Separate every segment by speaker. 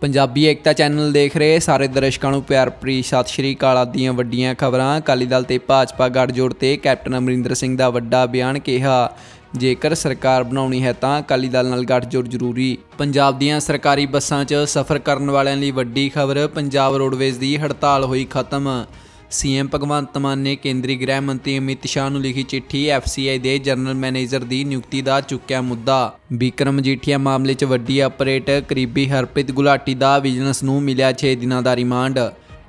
Speaker 1: ਪੰਜਾਬੀ ਏਕਤਾ channel ਦੇਖ ਰਹੇ ਸਾਰੇ ਦਰਸ਼ਕਾਂ ਨੂੰ ਪਿਆਰ ਭਰੀ ਸਤਿ ਸ਼੍ਰੀ ਅਕਾਲ ਆਦੀਆਂ ਵੱਡੀਆਂ ਖਬਰਾਂ। ਅਕਾਲੀ ਦਲ ਤੇ ਭਾਜਪਾ ਗੱਠਜੋੜ ਤੇ ਕੈਪਟਨ ਅਮਰਿੰਦਰ ਸਿੰਘ ਦਾ ਵੱਡਾ ਬਿਆਨ ਕਿਹਾ, ਜੇਕਰ ਸਰਕਾਰ ਬਣਾਉਣੀ ਹੈ ਤਾਂ ਅਕਾਲੀ ਦਲ ਨਾਲ ਗੱਠਜੋੜ ਜ਼ਰੂਰੀ। ਪੰਜਾਬ ਦੀਆਂ ਸਰਕਾਰੀ ਬੱਸਾਂ 'ਚ ਸਫ਼ਰ ਕਰਨ ਵਾਲਿਆਂ ਲਈ ਵੱਡੀ ਖਬਰ, ਪੰਜਾਬ ਰੋਡਵੇਜ਼ ਦੀ ਹੜਤਾਲ ਹੋਈ ਖਤਮ। ਸੀਐਮ ਭਗਵੰਤ ਮਾਨ ਨੇ ਕੇਂਦਰੀ ਗ੍ਰਹਿ ਮੰਤਰੀ ਅਮਿਤ ਸ਼ਾਹ ਨੂੰ ਲਿਖੀ ਚਿੱਠੀ ਐਫਸੀਆਈ ਦੇ ਜਨਰਲ ਮੈਨੇਜਰ ਦੀ ਨਿਯੁਕਤੀ ਦਾ ਚੁੱਕਿਆ ਮੁੱਦਾ। ਵਿਕਰਮ ਮਜੀਠੀਆ ਮਾਮਲੇ 'ਚ ਵੱਡੀ ਅਪਰੇਟ, ਕਰੀਬੀ ਹਰਪ੍ਰੀਤ ਗੁਲਾਟੀ ਦਾ ਵਿਜੀਲੈਂਸ ਨੂੰ ਮਿਲਿਆ 6 ਦਿਨਾਂ ਦਾ ਰਿਮਾਂਡ।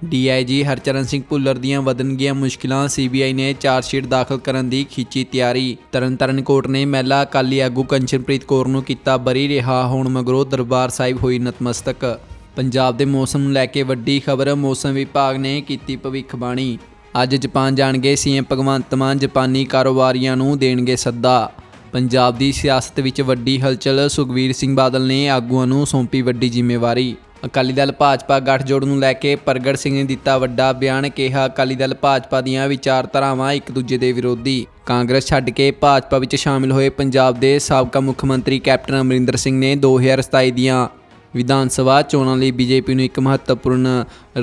Speaker 1: ਡੀਆਈਜੀ ਹਰਚਰਨ ਸਿੰਘ ਭੁੱਲਰ ਦੀਆਂ ਵਧਣਗੀਆਂ ਮੁਸ਼ਕਿਲਾਂ ਸੀਬੀਆਈ ਨੇ ਚਾਰਜਸ਼ੀਟ ਦਾਖਲ ਕਰਨ ਦੀ ਖਿੱਚੀ ਤਿਆਰੀ। ਤਰਨਤਾਰਨ ਕੋਰਟ ਨੇ ਮਹਿਲਾ ਅਕਾਲੀ ਆਗੂ ਕੰਚਨਪ੍ਰੀਤ ਕੌਰ ਨੂੰ ਕੀਤਾ ਬਰੀ ਰਿਹਾ, ਹੋਣ ਮਗਰੋਂ ਦਰਬਾਰ ਸਾਹਿਬ ਹੋਈ ਨਤਮਸਤਕ। ਪੰਜਾਬ ਦੇ ਮੌਸਮ ਨੂੰ ਲੈ ਕੇ ਵੱਡੀ ਖਬਰ ਮੌਸਮ ਵਿਭਾਗ ਨੇ ਕੀਤੀ ਭਵਿੱਖਬਾਣੀ। ਅੱਜ ਜਾਪਾਨ ਜਾਣਗੇ, ਸੀਐਮ ਭਗਵੰਤ ਮਾਨ ਜਾਪਾਨੀ ਕਾਰੋਬਾਰੀਆਂ ਨੂੰ ਦੇਣਗੇ ਸੱਦਾ। ਪੰਜਾਬ ਦੀ ਸਿਆਸਤ ਵਿੱਚ ਵੱਡੀ ਹਲਚਲ, ਸੁਖਵੀਰ ਸਿੰਘ ਬਾਦਲ ਨੇ ਆਗੂਆਂ ਨੂੰ ਸੌਂਪੀ ਵੱਡੀ ਜ਼ਿੰਮੇਵਾਰੀ। ਅਕਾਲੀ ਦਲ ਭਾਜਪਾ ਗੱਠਜੋੜ ਨੂੰ ਲੈ ਕੇ ਪ੍ਰਗਟ ਸਿੰਘ ਨੇ ਦਿੱਤਾ ਵੱਡਾ ਬਿਆਨ, ਕਿਹਾ ਅਕਾਲੀ ਦਲ ਭਾਜਪਾ ਦੀਆਂ ਵਿਚਾਰਧਾਰਾਵਾਂ ਇੱਕ ਦੂਜੇ ਦੇ ਵਿਰੋਧੀ। ਕਾਂਗਰਸ ਛੱਡ ਕੇ ਭਾਜਪਾ ਵਿੱਚ ਸ਼ਾਮਿਲ ਹੋਏ ਪੰਜਾਬ ਦੇ ਸਾਬਕਾ ਮੁੱਖ ਮੰਤਰੀ ਕੈਪਟਨ ਅਮਰਿੰਦਰ ਸਿੰਘ ਨੇ 2027 ਦੀਆਂ ਵਿਧਾਨ ਸਭਾ ਚੋਣਾਂ ਲਈ ਬੀਜੇਪੀ ਨੂੰ ਇੱਕ ਮਹੱਤਵਪੂਰਨ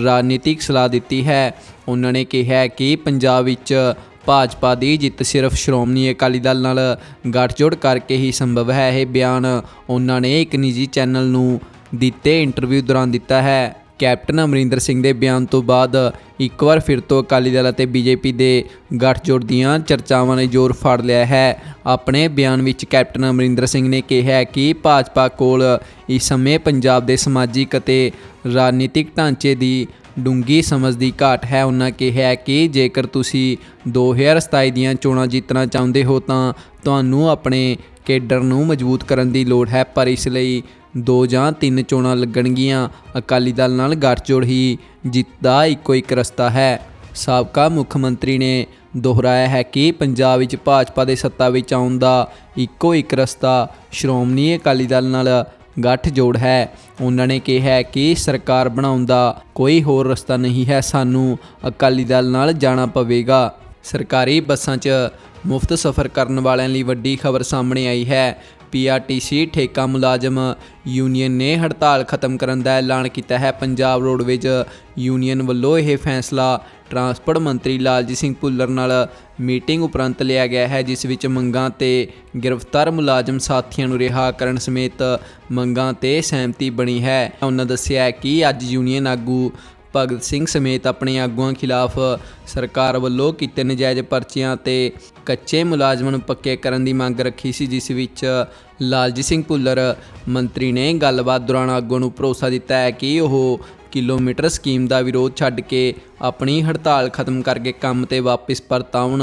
Speaker 1: ਰਾਜਨੀਤਿਕ ਸਲਾਹ ਦਿੱਤੀ ਹੈ। ਉਹਨਾਂ ਨੇ ਕਿਹਾ ਕਿ ਪੰਜਾਬ ਵਿੱਚ ਭਾਜਪਾ ਦੀ ਜਿੱਤ ਸਿਰਫ ਸ਼੍ਰੋਮਣੀ ਅਕਾਲੀ ਦਲ ਨਾਲ ਗੱਠਜੋੜ ਕਰਕੇ ਹੀ ਸੰਭਵ ਹੈ। ਇਹ ਬਿਆਨ ਉਹਨਾਂ ਨੇ ਇੱਕ ਨਿੱਜੀ ਚੈਨਲ ਨੂੰ ਦਿੱਤੇ ਇੰਟਰਵਿਊ ਦੌਰਾਨ ਦਿੱਤਾ ਹੈ। ਕੈਪਟਨ ਅਮਰਿੰਦਰ ਸਿੰਘ ਦੇ ਬਿਆਨ ਤੋਂ ਬਾਅਦ ਇੱਕ ਵਾਰ ਫਿਰ ਤੋਂ ਅਕਾਲੀ ਦਲ ਅਤੇ ਬੀਜੇਪੀ ਦੇ ਗੱਠਜੋੜ ਦੀਆਂ ਚਰਚਾਵਾਂ ਨੇ ਜ਼ੋਰ ਫੜ ਲਿਆ ਹੈ। ਆਪਣੇ ਬਿਆਨ ਵਿੱਚ ਕੈਪਟਨ ਅਮਰਿੰਦਰ ਸਿੰਘ ਨੇ ਕਿਹਾ ਕਿ ਭਾਜਪਾ ਕੋਲ ਇਸ ਸਮੇਂ ਪੰਜਾਬ ਦੇ ਸਮਾਜਿਕ ਅਤੇ ਰਾਜਨੀਤਿਕ ਢਾਂਚੇ ਦੀ ਡੂੰਗੀ ਸਮਝ ਦੀ ਘਾਟ ਹੈ। ਉਹਨਾਂ ਕਿਹਾ ਕਿ ਜੇਕਰ ਤੁਸੀਂ 2027 ਦੀਆਂ ਚੋਣਾਂ ਜਿੱਤਣਾ ਚਾਹੁੰਦੇ ਹੋ ਤਾਂ ਤੁਹਾਨੂੰ ਆਪਣੇ ਕੇਡਰ ਨੂੰ ਮਜ਼ਬੂਤ ਕਰਨ ਦੀ ਲੋੜ ਹੈ, ਪਰ ਇਸ ਲਈ ਦੋ ਜਾਂ ਤਿੰਨ ਚੋਣਾਂ ਲੱਗਣਗੀਆਂ। ਅਕਾਲੀ ਦਲ ਨਾਲ ਗੱਠਜੋੜ ਹੀ ਜਿੱਤ ਦਾ ਇੱਕੋ ਇੱਕ ਰਸਤਾ ਹੈ। ਸਾਬਕਾ ਮੁੱਖ ਮੰਤਰੀ ਨੇ ਦੁਹਰਾਇਆ ਹੈ ਕਿ ਪੰਜਾਬ ਵਿੱਚ ਭਾਜਪਾ ਦੇ ਸੱਤਾ ਵਿੱਚ ਆਉਣ ਦਾ ਇੱਕੋ ਇੱਕ ਰਸਤਾ ਸ਼੍ਰੋਮਣੀ ਅਕਾਲੀ ਦਲ ਨਾਲ ਗੱਠਜੋੜ ਹੈ। ਉਹਨਾਂ ਨੇ ਕਿਹਾ ਕਿ ਸਰਕਾਰ ਬਣਾਉਣ ਦਾ ਕੋਈ ਹੋਰ ਰਸਤਾ ਨਹੀਂ ਹੈ। ਸਾਨੂੰ ਅਕਾਲੀ ਦਲ ਨਾਲ ਜਾਣਾ ਪਵੇਗਾ। ਸਰਕਾਰੀ ਬੱਸਾਂ 'ਚ ਮੁਫਤ ਸਫ਼ਰ ਕਰਨ ਵਾਲਿਆਂ ਲਈ ਵੱਡੀ ਖਬਰ ਸਾਹਮਣੇ ਆਈ ਹੈ। ਪੀਆਰਟੀਸੀ ਠੇਕਾ ਮੁਲਾਜ਼ਮ ਯੂਨੀਅਨ ਨੇ ਹੜਤਾਲ ਖਤਮ ਕਰਨ ਦਾ ਐਲਾਨ ਕੀਤਾ ਹੈ। ਪੰਜਾਬ ਰੋਡਵੇਜ਼ ਯੂਨੀਅਨ ਵੱਲੋਂ ਇਹ ਫੈਸਲਾ ਟਰਾਂਸਪੋਰਟ ਮੰਤਰੀ ਲਾਲਜੀਤ ਸਿੰਘ ਭੁੱਲਰ ਨਾਲ ਮੀਟਿੰਗ ਉਪਰੰਤ ਲਿਆ ਗਿਆ ਹੈ, ਜਿਸ ਵਿੱਚ ਮੰਗਾਂ ਤੇ ਗ੍ਰਿਫਤਾਰ ਮੁਲਾਜ਼ਮ ਸਾਥੀਆਂ ਨੂੰ ਰਿਹਾ ਕਰਨ ਸਮੇਤ ਮੰਗਾਂ ਤੇ ਸਹਿਮਤੀ ਬਣੀ ਹੈ। ਉਹਨਾਂ ਦੱਸਿਆ ਕਿ ਅੱਜ ਯੂਨੀਅਨ ਆਗੂ ਭਗਤ ਸਿੰਘ ਸਮੇਤ ਆਪਣੇ ਆਗੂਆਂ ਖਿਲਾਫ ਸਰਕਾਰ ਵੱਲੋਂ ਕੀਤੇ ਨਜਾਇਜ਼ ਪਰਚੀਆਂ ਤੇ ਕੱਚੇ ਮੁਲਾਜ਼ਮਾਂ ਨੂੰ ਪੱਕੇ ਕਰਨ ਦੀ ਮੰਗ ਰੱਖੀ ਸੀ, ਜਿਸ ਵਿੱਚ ਲਾਲਜੀਤ ਸਿੰਘ ਭੁੱਲਰ ਮੰਤਰੀ ਨੇ ਗੱਲਬਾਤ ਦੌਰਾਨ ਆਗੂਆਂ ਨੂੰ ਭਰੋਸਾ ਦਿੱਤਾ ਹੈ ਕਿ ਉਹ ਕਿਲੋਮੀਟਰ ਸਕੀਮ ਦਾ ਵਿਰੋਧ ਛੱਡ ਕੇ ਆਪਣੀ ਹੜਤਾਲ ਖਤਮ ਕਰਕੇ ਕੰਮ ਤੇ ਵਾਪਸ ਪਰਤ ਆਉਣ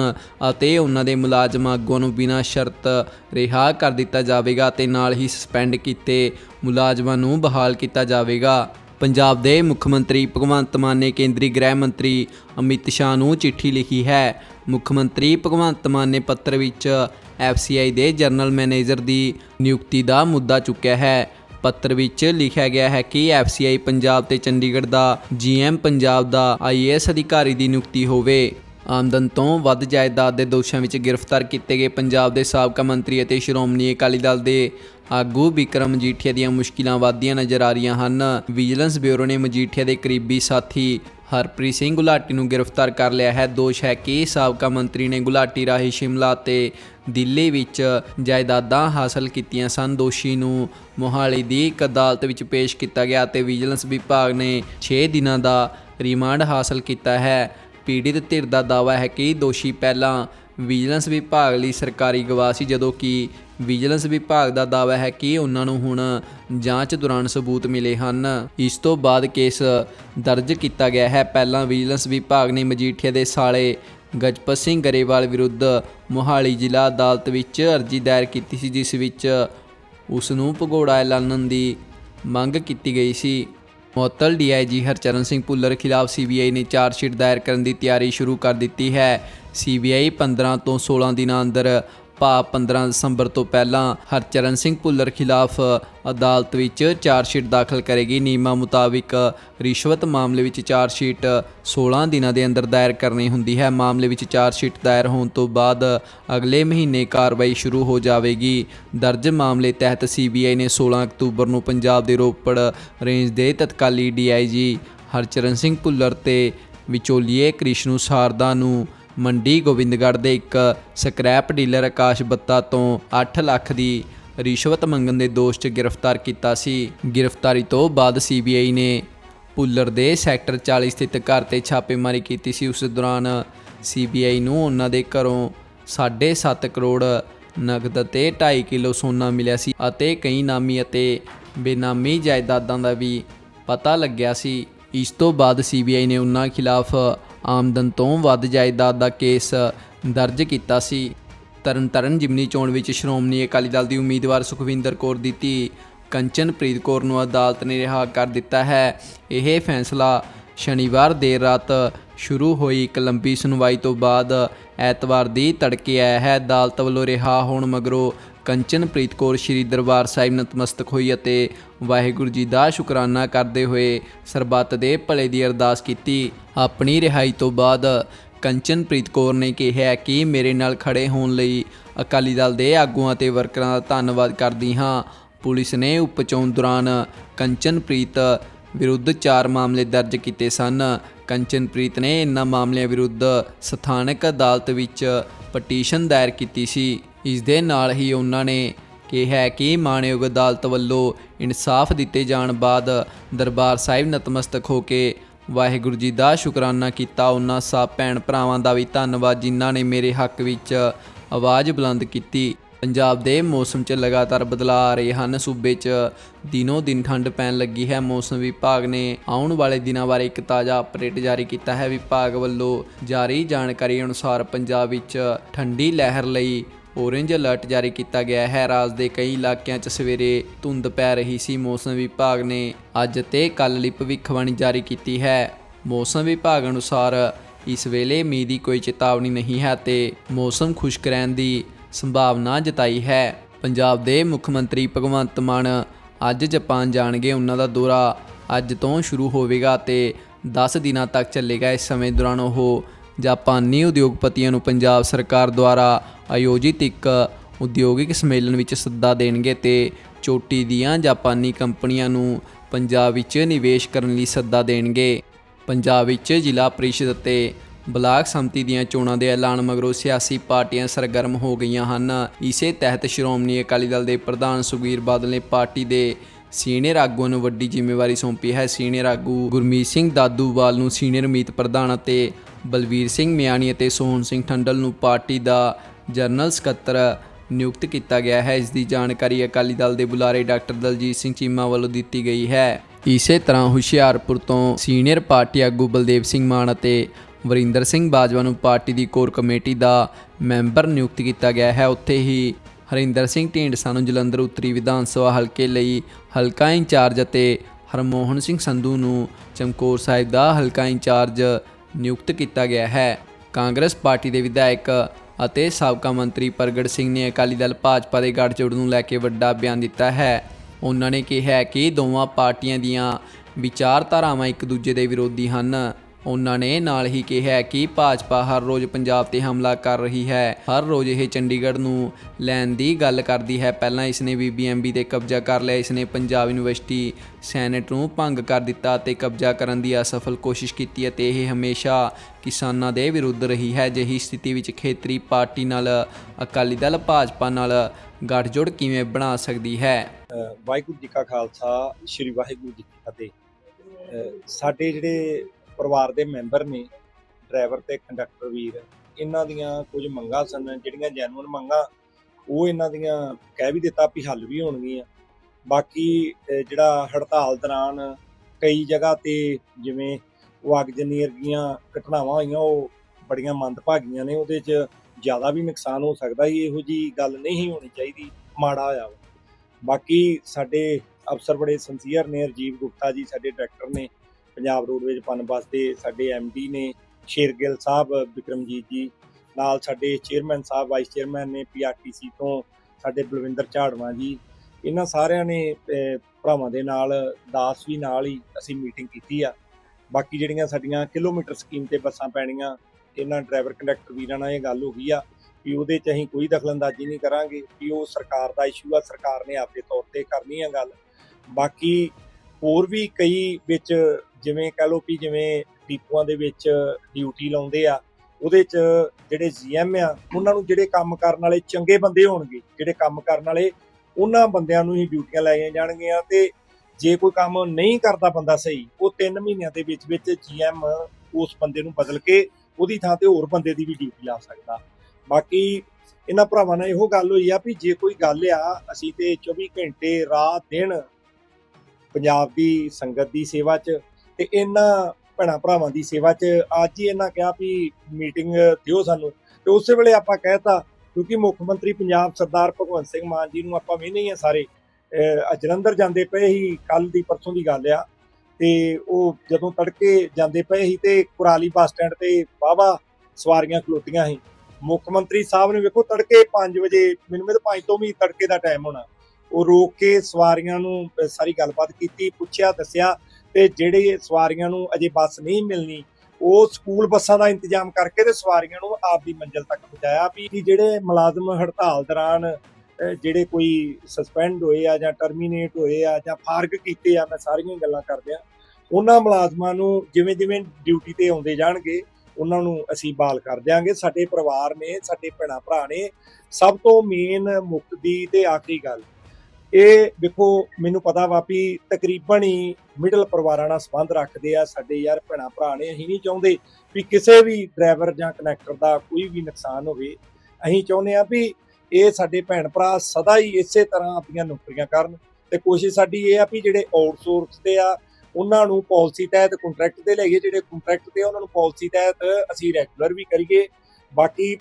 Speaker 1: ਅਤੇ ਉਹਨਾਂ ਦੇ ਮੁਲਾਜ਼ਮ ਆਗੂਆਂ ਨੂੰ ਬਿਨਾਂ ਸ਼ਰਤ ਰਿਹਾ ਕਰ ਦਿੱਤਾ ਜਾਵੇਗਾ ਤੇ ਨਾਲ ਹੀ ਸਸਪੈਂਡ ਕੀਤੇ ਮੁਲਾਜ਼ਮਾਂ ਨੂੰ ਬਹਾਲ ਕੀਤਾ ਜਾਵੇਗਾ। ਪੰਜਾਬ ਦੇ ਮੁੱਖ ਮੰਤਰੀ ਭਗਵੰਤ ਮਾਨ ਨੇ ਕੇਂਦਰੀ ਗ੍ਰਹਿ ਮੰਤਰੀ ਅਮਿਤ ਸ਼ਾਹ ਨੂੰ ਚਿੱਠੀ ਲਿਖੀ ਹੈ। ਮੁੱਖ ਮੰਤਰੀ ਭਗਵੰਤ ਮਾਨ ਨੇ ਪੱਤਰ ਵਿੱਚ ਐਫਸੀਆਈ ਦੇ ਜਨਰਲ ਮੈਨੇਜਰ ਦੀ ਨਿਯੁਕਤੀ ਦਾ ਮੁੱਦਾ ਚੁੱਕਿਆ ਹੈ। ਪੱਤਰ ਵਿੱਚ ਲਿਖਿਆ ਗਿਆ ਹੈ ਕਿ ਐਫਸੀਆਈ ਪੰਜਾਬ ਤੇ ਚੰਡੀਗੜ੍ਹ ਦਾ ਜੀਐਮ ਪੰਜਾਬ ਦਾ ਆਈਏਐਸ ਅਧਿਕਾਰੀ ਦੀ ਨਿਯੁਕਤੀ ਹੋਵੇ। ਆਮਦਨ ਤੋਂ ਵੱਧ ਜਾਇਦਾਦ ਦੇ ਦੋਸ਼ਾਂ ਵਿੱਚ ਗ੍ਰਿਫਤਾਰ ਕੀਤੇ ਗਏ ਪੰਜਾਬ ਦੇ ਸਾਬਕਾ ਮੰਤਰੀ ਅਤੇ ਸ਼੍ਰੋਮਣੀ ਅਕਾਲੀ ਦਲ ਦੇ ਆਗੂ ਵਿਕਰਮ ਮਜੀਠੀਆ ਦੀਆਂ ਮੁਸ਼ਕਿਲਾਂ ਵਧਦੀਆਂ ਨਜ਼ਰ ਆ ਰਹੀਆਂ ਹਨ। ਵਿਜੀਲੈਂਸ ਬਿਊਰੋ ਨੇ ਮਜੀਠੀਆ ਦੇ ਕਰੀਬੀ ਸਾਥੀ ਹਰਪ੍ਰੀਤ ਸਿੰਘ ਗੁਲਾਟੀ ਨੂੰ ਗ੍ਰਿਫਤਾਰ ਕਰ ਲਿਆ ਹੈ। ਦੋਸ਼ ਹੈ ਕਿ ਸਾਬਕਾ ਮੰਤਰੀ ਨੇ ਗੁਲਾਟੀ ਰਾਹੀਂ ਸ਼ਿਮਲਾ ਤੇ ਦਿੱਲੀ ਵਿੱਚ ਜਾਇਦਾਦਾਂ ਹਾਸਲ ਕੀਤੀਆਂ ਸਨ। ਦੋਸ਼ੀ ਨੂੰ ਮੋਹਾਲੀ ਦੀ ਇੱਕ ਅਦਾਲਤ ਵਿੱਚ ਪੇਸ਼ ਕੀਤਾ ਗਿਆ ਤੇ ਵਿਜੀਲੈਂਸ ਵਿਭਾਗ ਨੇ 6 ਦਿਨਾਂ ਦਾ ਰਿਮਾਂਡ ਹਾਸਲ ਕੀਤਾ ਹੈ। ਪੀੜਿਤ ਧਿਰ ਦਾ ਦਾਅਵਾ ਹੈ ਕਿ ਦੋਸ਼ੀ ਪਹਿਲਾਂ ਵਿਜੀਲੈਂਸ ਵਿਭਾਗ ਲਈ ਸਰਕਾਰੀ ਗਵਾਹ ਸੀ, ਜਦੋਂ ਕਿ ਵਿਜੀਲੈਂਸ ਵਿਭਾਗ ਦਾ ਦਾਅਵਾ ਹੈ ਕਿ ਉਹਨਾਂ ਨੂੰ ਹੁਣ ਜਾਂਚ ਦੌਰਾਨ ਸਬੂਤ ਮਿਲੇ ਹਨ। ਇਸ ਤੋਂ ਬਾਅਦ ਕੇਸ ਦਰਜ ਕੀਤਾ ਗਿਆ ਹੈ। ਪਹਿਲਾਂ ਵਿਜੀਲੈਂਸ ਵਿਭਾਗ ਨੇ ਮਜੀਠੀਆ ਦੇ ਸਾਲੇ ਗਜਪਤ ਸਿੰਘ ਗਰੇਵਾਲ ਵਿਰੁੱਧ ਮੋਹਾਲੀ ਜ਼ਿਲ੍ਹਾ ਅਦਾਲਤ ਵਿੱਚ ਅਰਜ਼ੀ ਦਾਇਰ ਕੀਤੀ ਸੀ, ਜਿਸ ਵਿੱਚ ਉਸ ਨੂੰ ਭਗੌੜਾ ਐਲਾਨਣ ਦੀ ਮੰਗ ਕੀਤੀ ਗਈ ਸੀ। ਮੁਅੱਤਲ ਡੀਆਈਜੀ ਹਰਚਰਨ ਸਿੰਘ ਭੁੱਲਰ ਖਿਲਾਫ ਸੀਬੀਆਈ ਨੇ ਚਾਰਜਸ਼ੀਟ ਦਾਇਰ ਕਰਨ ਦੀ ਤਿਆਰੀ ਸ਼ੁਰੂ ਕਰ ਦਿੱਤੀ ਹੈ। ਸੀਬੀਆਈ 15 ਤੋਂ 16 ਦਿਨਾਂ ਅੰਦਰ ਭਾ 15 ਦਸੰਬਰ ਤੋਂ ਪਹਿਲਾਂ ਹਰਚਰਨ ਸਿੰਘ ਭੁੱਲਰ ਖਿਲਾਫ ਅਦਾਲਤ ਵਿੱਚ ਚਾਰਜਸ਼ੀਟ ਦਾਖਲ ਕਰੇਗੀ। ਨਿਯਮਾਂ ਮੁਤਾਬਿਕ ਰਿਸ਼ਵਤ ਮਾਮਲੇ ਵਿੱਚ ਚਾਰਜਸ਼ੀਟ 16 ਦਿਨਾਂ ਦੇ ਅੰਦਰ ਦਾਇਰ ਕਰਨੀ ਹੁੰਦੀ ਹੈ। ਮਾਮਲੇ ਵਿੱਚ ਚਾਰਜਸ਼ੀਟ ਦਾਇਰ ਹੋਣ ਤੋਂ ਬਾਅਦ ਅਗਲੇ ਮਹੀਨੇ ਕਾਰਵਾਈ ਸ਼ੁਰੂ ਹੋ ਜਾਵੇਗੀ। ਦਰਜ ਮਾਮਲੇ ਤਹਿਤ ਸੀਬੀਆਈ ਨੇ 16 ਅਕਤੂਬਰ ਨੂੰ ਪੰਜਾਬ ਦੇ ਰੋਪੜ ਰੇਂਜ ਦੇ ਤਤਕਾਲੀ ਡੀਆਈਜੀ ਹਰਚਰਨ ਸਿੰਘ ਭੁੱਲਰ ਤੇ ਵਿਚੋਲੀਏ ਕ੍ਰਿਸ਼ਨੂ ਸਾਰਦਾ ਨੂੰ ਮੰਡੀ ਗੋਬਿੰਦਗੜ੍ਹ ਦੇ ਇੱਕ ਸਕ੍ਰੈਪ ਡੀਲਰ ਆਕਾਸ਼ ਬੱਤਾ ਤੋਂ 8 ਲੱਖ ਦੀ ਰਿਸ਼ਵਤ ਮੰਗਣ ਦੇ ਦੋਸ਼ 'ਚ ਗ੍ਰਿਫਤਾਰ ਕੀਤਾ ਸੀ। ਗ੍ਰਿਫਤਾਰੀ ਤੋਂ ਬਾਅਦ ਸੀਬੀਆਈ ਨੇ ਭੁੱਲਰ ਦੇ ਸੈਕਟਰ 40 ਸਥਿਤ ਘਰ ਤੇ ਛਾਪੇਮਾਰੀ ਕੀਤੀ ਸੀ। ਉਸ ਦੌਰਾਨ ਸੀਬੀਆਈ ਨੂੰ ਉਹਨਾਂ ਦੇ ਘਰੋਂ 7.5 ਕਰੋੜ ਨਕਦ ਤੇ 2.5 ਕਿਲੋ ਸੋਨਾ ਮਿਲਿਆ ਸੀ ਅਤੇ ਕਈ ਨਾਮੀ ਅਤੇ ਬੇਨਾਮੀ ਜਾਇਦਾਦਾਂ ਦਾ ਵੀ ਪਤਾ ਲੱਗਿਆ ਸੀ। ਇਸ ਤੋਂ ਬਾਅਦ ਸੀਬੀਆਈ ਨੇ ਉਹਨਾਂ ਖਿਲਾਫ ਆਮਦਨ ਤੋਂ ਵੱਧ ਜਾਇਦਾਦ ਦਾ ਕੇਸ ਦਰਜ ਕੀਤਾ ਸੀ। ਤਰਨਤਾਰਨ ਜਿਮਨੀ ਚੋਣ ਵਿੱਚ ਸ਼੍ਰੋਮਣੀ ਅਕਾਲੀ ਦਲ ਦੀ ਉਮੀਦਵਾਰ ਸੁਖਵਿੰਦਰ ਕੌਰ ਦੀ ਧੀ ਕੰਚਨਪ੍ਰੀਤ ਕੌਰ ਨੂੰ ਅਦਾਲਤ ਨੇ ਰਿਹਾ ਕਰ ਦਿੱਤਾ ਹੈ। ਇਹ ਫੈਸਲਾ ਸ਼ਨੀਵਾਰ ਦੇਰ ਰਾਤ ਸ਼ੁਰੂ ਹੋਈ ਇੱਕ ਲੰਬੀ ਸੁਣਵਾਈ ਤੋਂ ਬਾਅਦ ਐਤਵਾਰ ਦੀ ਤੜਕੇ ਆਇਆ ਹੈ। ਅਦਾਲਤ ਵੱਲੋਂ ਰਿਹਾ ਹੋਣ ਮਗਰੋਂ ਕੰਚਨਪ੍ਰੀਤ ਕੌਰ ਸ੍ਰੀ ਦਰਬਾਰ ਸਾਹਿਬ ਨਤਮਸਤਕ ਹੋਈ ਅਤੇ ਵਾਹਿਗੁਰੂ ਜੀ ਦਾ ਸ਼ੁਕਰਾਨਾ ਕਰਦੇ ਹੋਏ ਸਰਬੱਤ ਦੇ ਭਲੇ ਦੀ ਅਰਦਾਸ ਕੀਤੀ। ਆਪਣੀ ਰਿਹਾਈ ਤੋਂ ਬਾਅਦ ਕੰਚਨਪ੍ਰੀਤ ਕੌਰ ਨੇ ਕਿਹਾ ਕਿ ਮੇਰੇ ਨਾਲ ਖੜੇ ਹੋਣ ਲਈ ਅਕਾਲੀ ਦਲ ਦੇ ਆਗੂਆਂ ਤੇ ਵਰਕਰਾਂ ਦਾ ਧੰਨਵਾਦ ਕਰਦੀ ਹਾਂ। ਪੁਲਿਸ ਨੇ ਉਪਚੋਣ ਦੌਰਾਨ ਕੰਚਨਪ੍ਰੀਤ ਵਿਰੁੱਧ 4 ਮਾਮਲੇ ਦਰਜ ਕੀਤੇ ਸਨ। ਕੰਚਨਪ੍ਰੀਤ ਨੇ ਇਨ੍ਹਾਂ ਮਾਮਲਿਆਂ ਵਿਰੁੱਧ ਸਥਾਨਕ ਅਦਾਲਤ ਵਿੱਚ ਪਟੀਸ਼ਨ ਦਾਇਰ ਕੀਤੀ ਸੀ। ਇਸ ਦੇ ਨਾਲ ਹੀ ਉਹਨਾਂ ਨੇ ਕਿਹਾ ਕਿ ਮਾਣਯੋਗ ਅਦਾਲਤ ਵੱਲੋਂ ਇਨਸਾਫ ਦਿੱਤੇ ਜਾਣ ਬਾਅਦ ਦਰਬਾਰ ਸਾਹਿਬ ਨਤਮਸਤਕ ਹੋ ਕੇ ਵਾਹਿਗੁਰੂ ਜੀ ਦਾ ਸ਼ੁਕਰਾਨਾ ਕੀਤਾ। ਉਹਨਾਂ ਸਭ ਭੈਣ ਭਰਾਵਾਂ ਦਾ ਵੀ ਧੰਨਵਾਦ, ਜਿਨ੍ਹਾਂ ਨੇ ਮੇਰੇ ਹੱਕ ਵਿੱਚ ਆਵਾਜ਼ ਬੁਲੰਦ ਕੀਤੀ। ਪੰਜਾਬ ਦੇ ਮੌਸਮ 'ਚ ਲਗਾਤਾਰ ਬਦਲਾਅ ਆ ਰਹੇ ਹਨ। ਸੂਬੇ 'ਚ ਦਿਨੋ ਦਿਨ ਠੰਡ ਪੈਣ ਲੱਗੀ ਹੈ। ਮੌਸਮ ਵਿਭਾਗ ਨੇ ਆਉਣ ਵਾਲੇ ਦਿਨਾਂ ਬਾਰੇ ਇੱਕ ਤਾਜ਼ਾ ਅਪਡੇਟ ਜਾਰੀ ਕੀਤਾ ਹੈ। ਵਿਭਾਗ ਵੱਲੋਂ ਜਾਰੀ ਜਾਣਕਾਰੀ ਅਨੁਸਾਰ ਪੰਜਾਬ ਵਿੱਚ ਠੰਡੀ ਲਹਿਰ ਲਈ ਔਰੇਂਜ ਅਲਰਟ ਜਾਰੀ ਕੀਤਾ ਗਿਆ ਹੈ। ਰਾਜ ਦੇ ਕਈ ਇਲਾਕਿਆਂ 'ਚ ਸਵੇਰੇ ਧੁੰਦ ਪੈ ਰਹੀ ਸੀ। ਮੌਸਮ ਵਿਭਾਗ ਨੇ ਅੱਜ ਤੇ ਕੱਲ੍ਹ ਲਈ ਭਵਿੱਖਬਾਣੀ ਜਾਰੀ ਕੀਤੀ ਹੈ। ਮੌਸਮ ਵਿਭਾਗ ਅਨੁਸਾਰ ਇਸ ਵੇਲੇ ਮੀਂਹ ਦੀ ਕੋਈ ਚੇਤਾਵਨੀ ਨਹੀਂ ਹੈ ਤੇ ਮੌਸਮ ਖੁਸ਼ਕ ਰਹਿਣ ਦੀ ਸੰਭਾਵਨਾ ਜਤਾਈ ਹੈ। ਪੰਜਾਬ ਦੇ ਮੁੱਖ ਮੰਤਰੀ ਭਗਵੰਤ ਮਾਨ ਅੱਜ ਜਾਪਾਨ ਜਾਣਗੇ। ਉਹਨਾਂ ਦਾ ਦੌਰਾ ਅੱਜ ਤੋਂ ਸ਼ੁਰੂ ਹੋਵੇਗਾ ਤੇ 10 ਦਿਨਾਂ ਤੱਕ ਚੱਲੇਗਾ। ਇਸ ਸਮੇਂ ਦੌਰਾਨ ਉਹ ਜਾਪਾਨੀ ਉਦਯੋਗਪਤੀਆਂ ਨੂੰ ਪੰਜਾਬ ਸਰਕਾਰ ਦੁਆਰਾ ਆਯੋਜਿਤ ਇੱਕ ਉਦਯੋਗਿਕ ਸੰਮੇਲਨ ਵਿੱਚ ਸੱਦਾ ਦੇਣਗੇ ਤੇ ਚੋਟੀ ਦੀਆਂ ਜਾਪਾਨੀ ਕੰਪਨੀਆਂ ਨੂੰ ਪੰਜਾਬ ਵਿੱਚ ਨਿਵੇਸ਼ ਕਰਨ ਲਈ ਸੱਦਾ ਦੇਣਗੇ। ਪੰਜਾਬ ਵਿੱਚ ਜ਼ਿਲ੍ਹਾ ਪ੍ਰੀਸ਼ਦ ਅਤੇ ਬਲਾਕ ਸੰਮਤੀ ਦੀਆਂ ਚੋਣਾਂ ਦੇ ਐਲਾਨ ਮਗਰੋਂ ਸਿਆਸੀ ਪਾਰਟੀਆਂ ਸਰਗਰਮ ਹੋ ਗਈਆਂ ਹਨ। ਇਸੇ ਤਹਿਤ ਸ਼੍ਰੋਮਣੀ ਅਕਾਲੀ ਦਲ ਦੇ ਪ੍ਰਧਾਨ ਸੁਖਬੀਰ ਬਾਦਲ ਨੇ ਪਾਰਟੀ ਦੇ ਸੀਨੀਅਰ ਆਗੂਆਂ ਨੂੰ ਵੱਡੀ ਜ਼ਿੰਮੇਵਾਰੀ ਸੌਂਪੀ ਹੈ। ਸੀਨੀਅਰ ਆਗੂ ਗੁਰਮੀਤ ਸਿੰਘ ਦਾਦੂਵਾਲ ਨੂੰ ਸੀਨੀਅਰ ਮੀਤ ਪ੍ਰਧਾਨ ਅਤੇ ਬਲਵੀਰ ਸਿੰਘ ਮਿਆਣੀ ਅਤੇ ਸੋਹਣ ਸਿੰਘ ਠੰਡਲ ਨੂੰ ਪਾਰਟੀ ਦਾ ਜਨਰਲ ਸਕੱਤਰ ਨਿਯੁਕਤ ਕੀਤਾ ਗਿਆ ਹੈ। ਇਸ ਦੀ ਜਾਣਕਾਰੀ ਅਕਾਲੀ ਦਲ ਦੇ ਬੁਲਾਰੇ ਡਾਕਟਰ ਦਲਜੀਤ ਸਿੰਘ ਚੀਮਾ ਵੱਲੋਂ ਦਿੱਤੀ ਗਈ ਹੈ। ਇਸੇ ਤਰ੍ਹਾਂ ਹੁਸ਼ਿਆਰਪੁਰ ਤੋਂ ਸੀਨੀਅਰ ਪਾਰਟੀ ਆਗੂ ਬਲਦੇਵ ਸਿੰਘ ਮਾਨ ਅਤੇ ਵਰਿੰਦਰ ਸਿੰਘ ਬਾਜਵਾ ਨੂੰ ਪਾਰਟੀ ਦੀ ਕੋਰ ਕਮੇਟੀ ਦਾ ਮੈਂਬਰ ਨਿਯੁਕਤ ਕੀਤਾ ਗਿਆ ਹੈ। ਉੱਥੇ ਹੀ ਹਰਿੰਦਰ ਸਿੰਘ ਢੀਂਡਸਾ ਨੂੰ ਜਲੰਧਰ ਉੱਤਰੀ ਵਿਧਾਨ ਸਭਾ ਹਲਕੇ ਲਈ ਹਲਕਾ ਇੰਚਾਰਜ ਅਤੇ ਹਰਮੋਹਨ ਸਿੰਘ ਸੰਧੂ ਨੂੰ ਚਮਕੌਰ ਸਾਹਿਬ ਦਾ ਹਲਕਾ ਇੰਚਾਰਜ ਨਿਯੁਕਤ ਕੀਤਾ ਗਿਆ ਹੈ। ਕਾਂਗਰਸ ਪਾਰਟੀ ਦੇ ਵਿਧਾਇਕ ਅਤੇ ਸਾਬਕਾ ਮੰਤਰੀ ਪ੍ਰਗਟ ਸਿੰਘ ਨੇ ਅਕਾਲੀ ਦਲ ਭਾਜਪਾ ਦੇ ਗੱਠਜੋੜ ਨੂੰ ਲੈ ਕੇ ਵੱਡਾ ਬਿਆਨ ਦਿੱਤਾ ਹੈ। ਉਹਨਾਂ ਨੇ ਕਿਹਾ ਕਿ ਦੋਵਾਂ ਪਾਰਟੀਆਂ ਦੀਆਂ ਵਿਚਾਰਧਾਰਾਵਾਂ ਇੱਕ ਦੂਜੇ ਦੇ ਵਿਰੋਧੀ ਹਨ। ਉਹਨਾਂ ਨੇ ਨਾਲ ਹੀ ਕਿਹਾ ਕਿ ਭਾਜਪਾ ਹਰ ਰੋਜ਼ ਪੰਜਾਬ ਤੇ ਹਮਲਾ ਕਰ ਰਹੀ ਹੈ। ਹਰ ਰੋਜ਼ ਇਹ ਚੰਡੀਗੜ੍ਹ ਨੂੰ ਲੈਣ ਦੀ ਗੱਲ ਕਰਦੀ ਹੈ। ਪਹਿਲਾਂ ਇਸ ਇਸਨੇ ਬੀਬੀਐਮਬੀ ਤੇ ਕਬਜ਼ਾ ਕਰ ਲਿਆ। ਇਸ ਨੇ ਪੰਜਾਬ ਯੂਨੀਵਰਸਿਟੀ ਸੈਨੇਟ ਨੂੰ ਭੰਗ ਕਰ ਦਿੱਤਾ ਤੇ ਕਬਜ਼ਾ ਕਰਨ ਦੀ ਅਸਫਲ ਕੋਸ਼ਿਸ਼ ਕੀਤੀ ਅਤੇ ਇਹ ਹਮੇਸ਼ਾ ਕਿਸਾਨਾਂ ਦੇ ਵਿਰੁੱਧ ਰਹੀ ਹੈ। ਜਿਹੀ ਸਥਿਤੀ ਵਿੱਚ ਖੇਤਰੀ ਪਾਰਟੀ ਨਾਲ ਅਕਾਲੀ ਦਲ ਭਾਜਪਾ ਨਾਲ ਗੱਠਜੋੜ ਕਿਵੇਂ ਬਣਾ ਸਕਦੀ ਹੈ?
Speaker 2: ਵਾਹਿਗੁਰੂ ਜੀ ਕਾ ਖਾਲਸਾ, ਸ੍ਰੀ ਵਾਹਿਗੁਰੂ ਜੀ ਕੀ ਫਤਿਹ। ਸਾਡੇ ਜਿਹੜੇ ਪਰਿਵਾਰ ਦੇ ਮੈਂਬਰ ਨੇ, ਡਰਾਈਵਰ ਤੇ ਕੰਡਕਟਰ ਵੀਰ, ਇਹਨਾਂ ਦੀਆਂ ਕੁਝ ਮੰਗਾਂ ਸਨ, ਜਿਹੜੀਆਂ ਜੈਨੂਇਨ ਮੰਗਾਂ, ਉਹ ਇਹਨਾਂ ਦੀਆਂ ਕਹਿ ਵੀ ਦਿੱਤਾ ਵੀ ਹੱਲ ਵੀ ਹੋਣਗੀਆਂ। ਬਾਕੀ ਜਿਹੜਾ ਹੜਤਾਲ ਦੌਰਾਨ ਕਈ ਜਗ੍ਹਾ ਤੇ ਜਿਵੇਂ ਉਹ ਅਗਜਨੀ ਵਰਗੀਆਂ ਘਟਨਾਵਾਂ ਹੋਈਆਂ, ਉਹ ਬੜੀਆਂ ਮੰਦਭਾਗੀਆਂ ਨੇ, ਉਹਦੇ 'ਚ ਜ਼ਿਆਦਾ ਵੀ ਨੁਕਸਾਨ ਹੋ ਸਕਦਾ ਸੀ, ਇਹੋ ਜੀ ਗੱਲ ਨਹੀਂ ਹੋਣੀ ਚਾਹੀਦੀ, ਮਾੜਾ ਹੋਇਆ ਬਾਕੀ ਸਾਡੇ ਅਫਸਰ ਬੜੇ ਸੰਸੀਅਰ ਨੇ, ਰਜੀਵ ਗੁਪਤਾ ਜੀ, ਸਾਡੇ ਡਾਇਰੈਕਟਰ ਨੇ ਪੰਜਾਬ ਰੋਡਵੇਜ਼ ਪਨ ਬੱਸ ਦੇ ਸਾਡੇ ਐਮਡੀ ਨੇ ਸ਼ੇਰਗਿੱਲ ਸਾਹਿਬ ਵਿਕਰਮਜੀਤ ਜੀ, ਨਾਲ ਸਾਡੇ ਚੇਅਰਮੈਨ ਸਾਹਿਬ ਵਾਈਸ ਚੇਅਰਮੈਨ ਨੇ ਪੀਆਰਟੀਸੀ ਤੋਂ ਸਾਡੇ ਬਲਵਿੰਦਰ ਝਾੜਵਾ ਜੀ। ਇਹਨਾਂ ਸਾਰਿਆਂ ਨੇ ਭਰਾਵਾਂ ਦੇ ਨਾਲ, ਦਾਸ ਵੀ ਨਾਲ ਹੀ ਅਸੀਂ ਮੀਟਿੰਗ ਕੀਤੀ ਆ। ਬਾਕੀ ਜਿਹੜੀਆਂ ਸਾਡੀਆਂ ਕਿਲੋਮੀਟਰ ਸਕੀਮ ਤੇ ਬੱਸਾਂ ਪੈਣੀਆਂ, ਇਹਨਾਂ ਡਰਾਈਵਰ ਕੰਡਕਟਰ ਵੀਰਾਂ ਨਾਲ ਇਹ ਗੱਲ ਹੋ ਗਈ ਆ ਵੀ ਉਹਦੇ 'ਚ ਅਸੀਂ ਕੋਈ ਦਖਲਅੰਦਾਜ਼ੀ ਨਹੀਂ ਕਰਾਂਗੇ ਵੀ ਉਹ ਸਰਕਾਰ ਦਾ ਇਸ਼ੂ ਆ, ਸਰਕਾਰ ਨੇ ਆਪਦੇ ਤੌਰ ਤੇ ਕਰਨੀ ਆ ਗੱਲ। ਬਾਕੀ ਹੋਰ ਵੀ ਕਈ ਵਿੱਚ ਜਿਵੇਂ ਕਹ ਲਓ ਵੀ ਜਿਵੇਂ ਡਿਪੂਆਂ ਦੇ ਵਿੱਚ ਡਿਊਟੀ ਲਾਉਂਦੇ ਆ, ਉਹਦੇ 'ਚ ਜਿਹੜੇ ਜੀਐਮ ਆ, ਉਹਨਾਂ ਨੂੰ ਜਿਹੜੇ ਕੰਮ ਕਰਨ ਵਾਲੇ ਚੰਗੇ ਬੰਦੇ ਹੋਣਗੇ, ਜਿਹੜੇ ਕੰਮ ਕਰਨ ਵਾਲੇ, ਉਹਨਾਂ ਬੰਦਿਆਂ ਨੂੰ ਹੀ ਡਿਊਟੀਆਂ ਲਾਈਆਂ ਜਾਣਗੀਆਂ ਤੇ ਜੇ ਕੋਈ ਕੰਮ ਨਹੀਂ ਕਰਦਾ ਬੰਦਾ ਸਹੀ, ਉਹ 3 ਮਹੀਨਿਆਂ ਦੇ ਵਿੱਚ ਵਿੱਚ ਜੀਐਮ ਉਸ ਬੰਦੇ ਨੂੰ ਬਦਲ ਕੇ ਉਹਦੀ ਥਾਂ ਤੇ ਹੋਰ ਬੰਦੇ ਦੀ ਵੀ ਡਿਊਟੀ ਲਾ ਸਕਦਾ। ਬਾਕੀ ਇਹਨਾਂ ਭਰਾਵਾਂ ਨਾਲ ਇਹੋ ਗੱਲ ਹੋਈ ਆ ਵੀ ਜੇ ਕੋਈ ਗੱਲ ਆ, ਅਸੀਂ ਤੇ 24 ਘੰਟੇ, ਰਾਤ, ਦਿਨ ਪੰਜਾਬ ਦੀ ਸੰਗਤ ਦੀ ਸੇਵਾ 'ਚ ਤੇ ਇਹਨਾਂ ਭੈਣਾਂ ਭਰਾਵਾਂ ਦੀ ਸੇਵਾ 'ਚ ਅੱਜ ਹੀ ਇਹਨਾਂ ਕਿਹਾ ਵੀ ਮੀਟਿੰਗ ਦਿਓ ਸਾਨੂੰ। ਤੇ ਉਸੇ ਵੇਲੇ ਆਪਾਂ ਕਹਿਤਾ ਕਿਉਂਕਿ ਮੁੱਖ ਮੰਤਰੀ ਪੰਜਾਬ ਸਰਦਾਰ ਭਗਵੰਤ ਸਿੰਘ ਮਾਨ ਜੀ ਨੂੰ ਆਪਾਂ ਵੇਖਦੇ ਹੀ ਆ ਸਾਰੇ ਜਲੰਧਰ ਜਾਂਦੇ ਪਏ ਸੀ ਕੱਲ ਦੀ ਪਰਸੋਂ ਦੀ ਗੱਲ ਆ, ਤੇ ਉਹ ਜਦੋਂ ਤੜਕੇ ਜਾਂਦੇ ਪਏ ਸੀ ਤੇ ਕੁਰਾਲੀ ਬੱਸ ਸਟੈਂਡ ਤੇ ਵਾਹਵਾ ਸਵਾਰੀਆਂ ਖਲੋਤੀਆਂ ਸੀ। ਮੁੱਖ ਮੰਤਰੀ ਸਾਹਿਬ ਨੇ ਵੇਖੋ ਤੜਕੇ 5 ਵਜੇ, ਮੈਨੂੰ ਮੇਰੇ 5 ਤੋਂ ਵੀ ਤੜਕੇ ਦਾ ਟਾਈਮ ਹੋਣਾ, ਉਹ ਰੋਕ ਕੇ ਸਵਾਰੀਆਂ ਨੂੰ ਸਾਰੀ ਗੱਲਬਾਤ ਕੀਤੀ, ਪੁੱਛਿਆ, ਦੱਸਿਆ ਤੇ ਜਿਹੜੇ ਸਵਾਰੀਆਂ ਨੂੰ ਅਜੇ ਬੱਸ ਨਹੀਂ ਮਿਲਣੀ, ਉਹ ਸਕੂਲ ਬੱਸਾਂ ਦਾ ਇੰਤਜ਼ਾਮ ਕਰਕੇ ਤੇ ਸਵਾਰੀਆਂ ਨੂੰ ਆਪ ਦੀ ਮੰਜ਼ਿਲ ਤੱਕ ਪਹੁੰਚਾਇਆ ਵੀ ਜਿਹੜੇ ਮੁਲਾਜ਼ਮ ਹੜਤਾਲ ਦੌਰਾਨ ਜਿਹੜੇ ਕੋਈ ਸਸਪੈਂਡ ਹੋਏ ਆ ਜਾਂ ਟਰਮੀਨੇਟ ਹੋਏ ਆ ਜਾਂ ਫਾਰਗ ਕੀਤੇ ਆ, ਮੈਂ ਸਾਰੀਆਂ ਗੱਲਾਂ ਕਰਦਿਆਂ ਉਹਨਾਂ ਮੁਲਾਜ਼ਮਾਂ ਨੂੰ ਜਿਵੇਂ ਜਿਵੇਂ ਡਿਊਟੀ ਤੇ ਆਉਂਦੇ ਜਾਣਗੇ, ਉਹਨਾਂ ਨੂੰ ਅਸੀਂ ਬਾਲ ਕਰ ਦਿਆਂਗੇ। ਸਾਡੇ ਪਰਿਵਾਰ ਨੇ, ਸਾਡੇ ਭੈਣਾਂ ਭਰਾ ਨੇ, ਸਭ ਤੋਂ ਮੇਨ ਮੁਕਤ ਦੀ ਤੇ ਆਖਰੀ ਗੱਲ ਇਹ ਦੇਖੋ ਮੈਨੂੰ ਪਤਾ ਵਾ ਵੀ ਤਕਰੀਬਨ ਹੀ ਮਿਡਲ ਪਰਿਵਾਰਾਂ ਨਾਲ ਸੰਬੰਧ ਰੱਖਦੇ ਆ ਸਾਡੇ ਯਾਰ ਭੈਣਾਂ ਭਰਾ ਨੇ ਅਸੀਂ ਨਹੀਂ ਚਾਹੁੰਦੇ ਵੀ ਕਿਸੇ ਵੀ ਡਰਾਈਵਰ ਜਾਂ ਕਨੈਕਟਰ ਦਾ ਕੋਈ ਵੀ ਨੁਕਸਾਨ ਹੋਵੇ। ਅਸੀਂ ਚਾਹੁੰਦੇ ਆ ਵੀ ਇਹ ਸਾਡੇ ਭੈਣ ਭਰਾ ਸਦਾ ਹੀ ਇਸੇ ਤਰ੍ਹਾਂ ਆਪਣੀਆਂ ਨੌਕਰੀਆਂ ਕਰਨ ਤੇ ਕੋਸ਼ਿਸ਼ ਸਾਡੀ ਇਹ ਆ ਵੀ ਜਿਹੜੇ ਆਊਟਸੋਰਸ ਤੇ ਆ ਉਹਨਾਂ ਨੂੰ ਪਾਲਿਸੀ ਤਹਿਤ ਕੰਟਰੈਕਟ ਤੇ ਲਈਏ ਜਿਹੜੇ ਕੰਟਰੈਕਟ ਤੇ ਆ, ਉਹਨਾਂ ਨੂੰ ਪਾਲਿਸੀ ਤਹਿਤ ਅਸੀਂ ਰੈਗੂਲਰ ਵੀ ਕਰੀਏ। ਬਾਕੀ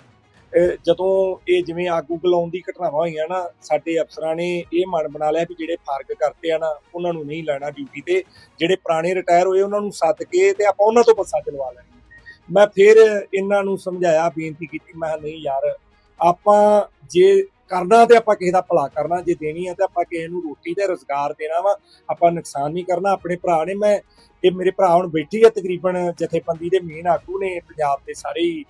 Speaker 2: ਜਦੋਂ ਇਹ ਜਿਵੇਂ ਆਗੂ ਗਲਾਉਣ ਦੀ ਘਟਨਾਵਾਂ ਹੋਈਆਂ ਨਾ, ਸਾਡੇ ਅਫਸਰਾਂ ਨੇ ਇਹ ਮਨ ਬਣਾ ਲਿਆ ਵੀ ਜਿਹੜੇ ਫ਼ਰਕ ਕਰਤੇ ਆ ਨਾ, ਉਹਨਾਂ ਨੂੰ ਨਹੀਂ ਲੈਣਾ ਡਿਊਟੀ ਤੇ। ਜਿਹੜੇ ਪੁਰਾਣੇ ਰਿਟਾਇਰ ਹੋਏ, ਉਹਨਾਂ ਨੂੰ ਸੱਦ ਕੇ ਤੇ ਆਪਾਂ ਉਹਨਾਂ ਤੋਂ ਬੱਸਾਂ ਚਲਵਾ ਲੈਣੀਆਂ। ਮੈਂ ਫਿਰ ਇਹਨਾਂ ਨੂੰ ਸਮਝਾਇਆ, ਬੇਨਤੀ ਕੀਤੀ, ਮੈਂ ਕਿਹਾ ਨਹੀਂ ਯਾਰ, ਆਪਾਂ ਜੇ ਕਰਨਾ ਤੇ ਆਪਾਂ ਕਿਸੇ ਦਾ ਭਲਾ ਕਰਨਾ, ਜੇ ਦੇਣੀ ਹੈ ਤੇ ਆਪਾਂ ਕਿਸੇ ਨੂੰ ਰੋਟੀ ਤੇ ਰੋਜ਼ਗਾਰ ਦੇਣਾ ਵਾ, ਆਪਾਂ ਨੁਕਸਾਨ ਨਹੀਂ ਕਰਨਾ, ਆਪਣੇ ਭਰਾ ਨੇ ਮੈਂ, ਇਹ ਮੇਰੇ ਭਰਾ ਹੁਣ ਬੈਠੀ ਆ ਤਕਰੀਬਨ ਜਥੇਬੰਦੀ ਦੇ ਮੇਨ ਆਗੂ ਨੇ ਪੰਜਾਬ ਦੇ ਸਾਰੇ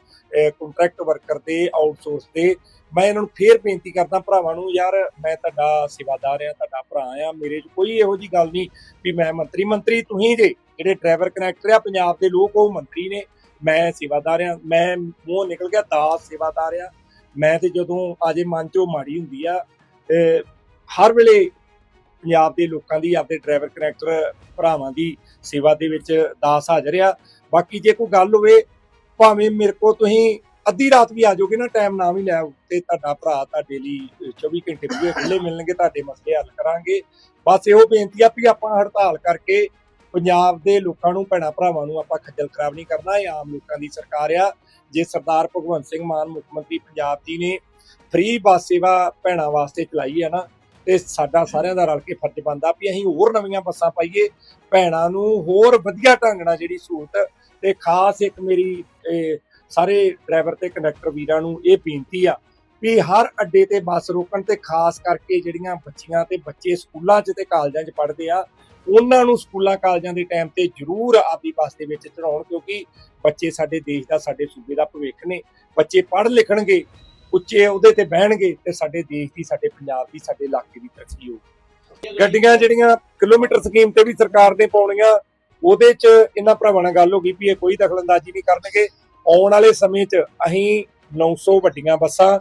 Speaker 2: ਕੰਟਰੈਕਟ ਵਰਕਰ ਤੇ ਆਊਟਸੋਰਸ ਤੇ ਮੈਂ ਇਹਨਾਂ ਨੂੰ ਫੇਰ ਬੇਨਤੀ ਕਰਦਾ ਭਰਾਵਾਂ ਨੂੰ, ਯਾਰ ਮੈਂ ਤੁਹਾਡਾ ਸੇਵਾਦਾਰ ਆ, ਤੁਹਾਡਾ ਭਰਾ ਆ, ਮੇਰੇ 'ਚ ਕੋਈ ਇਹੋ ਜੀ ਗੱਲ ਨਹੀਂ ਵੀ ਮੈਂ ਮੰਤਰੀ ਮੰਤਰੀ ਤੁਸੀਂ ਜੇ ਜਿਹੜੇ ਡਰਾਈਵਰ ਕਨੈਕਟਰ ਆ ਪੰਜਾਬ ਦੇ ਲੋਕ ਉਹ ਮੰਤਰੀ ਨੇ, ਮੈਂ ਸੇਵਾਦਾਰ ਆ, ਮੈਂ ਮੂੰਹ ਨਿਕਲ ਗਿਆ, ਦਾਸ ਸੇਵਾਦਾਰ ਆ ਮੈਂ ਤੇ ਜਦੋਂ ਆਜੇ ਮਨ 'ਚ ਮਾੜੀ ਹੁੰਦੀ ਆ ਹਰ ਵੇਲੇ ਪੰਜਾਬ ਦੇ ਲੋਕਾਂ ਦੀ, ਆਪਦੇ ਡਰਾਈਵਰ ਕਨੈਕਟਰ ਭਰਾਵਾਂ ਦੀ ਸੇਵਾ ਦੇ ਵਿੱਚ ਦਾਸ ਹਾਜ਼ਰ ਆ। ਬਾਕੀ ਜੇ ਕੋਈ ਗੱਲ ਹੋਵੇ, ਭਾਵੇਂ ਮੇਰੇ ਕੋ ਤੁਸੀਂ ਅੱਧੀ ਰਾਤ ਵੀ ਆ ਜਾਓਗੇ ਨਾ ਟਾਈਮ ਨਾ ਵੀ ਲੈ ਤੇ ਤੁਹਾਡਾ ਭਰਾ ਤੁਹਾਡੇ ਲਈ 24 ਘੰਟੇ ਪੂਰੇ ਖੁੱਲੇ ਮਿਲਣਗੇ, ਤੁਹਾਡੇ ਮਸਲੇ ਹੱਲ ਕਰਾਂਗੇ। ਬਸ ਇਹੋ ਬੇਨਤੀ ਆ ਵੀ ਆਪਾਂ ਹੜਤਾਲ ਕਰਕੇ ਪੰਜਾਬ ਦੇ ਲੋਕਾਂ ਨੂੰ ਭੈਣਾਂ ਭਰਾਵਾਂ ਨੂੰ ਆਪਾਂ ਖੱਜਲ ਖਰਾਬ ਨਹੀਂ ਕਰਨਾ ਇਹ ਆਮ ਲੋਕਾਂ ਦੀ ਸਰਕਾਰ ਆ। ਜੇ ਸਰਦਾਰ ਭਗਵੰਤ ਸਿੰਘ ਮਾਨ ਮੁੱਖ ਮੰਤਰੀ ਪੰਜਾਬ ਜੀ ਨੇ ਫ੍ਰੀ ਬੱਸ ਸੇਵਾ ਭੈਣਾਂ ਵਾਸਤੇ ਚਲਾਈ ਹੈ ਨਾ ਤੇ ਸਾਡਾ ਸਾਰਿਆਂ ਦਾ ਰਲ ਕੇ ਫਰਜ਼ ਬਣਦਾ ਵੀ ਅਸੀਂ ਹੋਰ ਨਵੀਆਂ ਬੱਸਾਂ ਪਾਈਏ। ਭੈਣਾਂ ਨੂੰ ਹੋਰ ਵਧੀਆ ਢੰਗ ਨਾਲ ਜਿਹੜੀ ਸਹੂਲਤ ਤੇ ਖਾਸ ਇੱਕ ਮੇਰੀ ਇਹ, ਸਾਰੇ ਡਰਾਈਵਰ ਤੇ ਕੰਡਕਟਰ ਵੀਰਾਂ ਨੂੰ ਇਹ ਬੇਨਤੀ ਆ ਵੀ ਹਰ ਅੱਡੇ ਤੇ ਬੱਸ ਰੋਕਣ ਤੇ ਖਾਸ ਕਰਕੇ ਜਿਹੜੀਆਂ ਬੱਚੀਆਂ ਤੇ ਬੱਚੇ ਸਕੂਲਾਂ 'ਚ ਤੇ ਕਾਲਜਾਂ 'ਚ ਪੜ੍ਹਦੇ ਆ ਉਹਨਾਂ ਨੂੰ ਸਕੂਲਾਂ ਕਾਲਜਾਂ ਦੇ ਟਾਈਮ ਤੇ ਜ਼ਰੂਰ ਆਪਦੀ ਬੱਸ ਦੇ ਵਿੱਚ ਚੜਾਉਣ ਕਿਉਂਕਿ ਬੱਚੇ ਸਾਡੇ ਦੇਸ਼ ਦਾ, ਸਾਡੇ ਸੂਬੇ ਦਾ ਭਵਿੱਖ ਨੇ। ਬੱਚੇ ਪੜ੍ਹ ਲਿਖਣਗੇ, ਉੱਚੇ ਉਹਦੇ ਤੇ ਬਹਿਣਗੇ ਤੇ ਸਾਡੇ ਦੇਸ਼ ਦੀ, ਸਾਡੇ ਪੰਜਾਬ ਦੀ, ਸਾਡੇ ਇਲਾਕੇ ਦੀ ਤਰੱਕੀ ਹੋਊਗੀ। ਗੱਡੀਆਂ ਜਿਹੜੀਆਂ ਕਿਲੋਮੀਟਰ ਸਕੀਮ ਤੇ ਵੀ ਸਰਕਾਰ ਨੇ ਪਾਉਣੀਆਂ, ਉਹਦੇ 'ਚ ਇਹਨਾਂ ਭਰਾਵਾਂ ਨਾਲ ਗੱਲ ਹੋ ਗਈ ਵੀ ਇਹ ਕੋਈ ਦਖਲਅੰਦਾਜ਼ੀ ਨਹੀਂ ਕਰਨਗੇ। ਆਉਣ ਵਾਲੇ ਸਮੇਂ 'ਚ ਅਸੀਂ 900 ਵੱਡੀਆਂ ਬੱਸਾਂ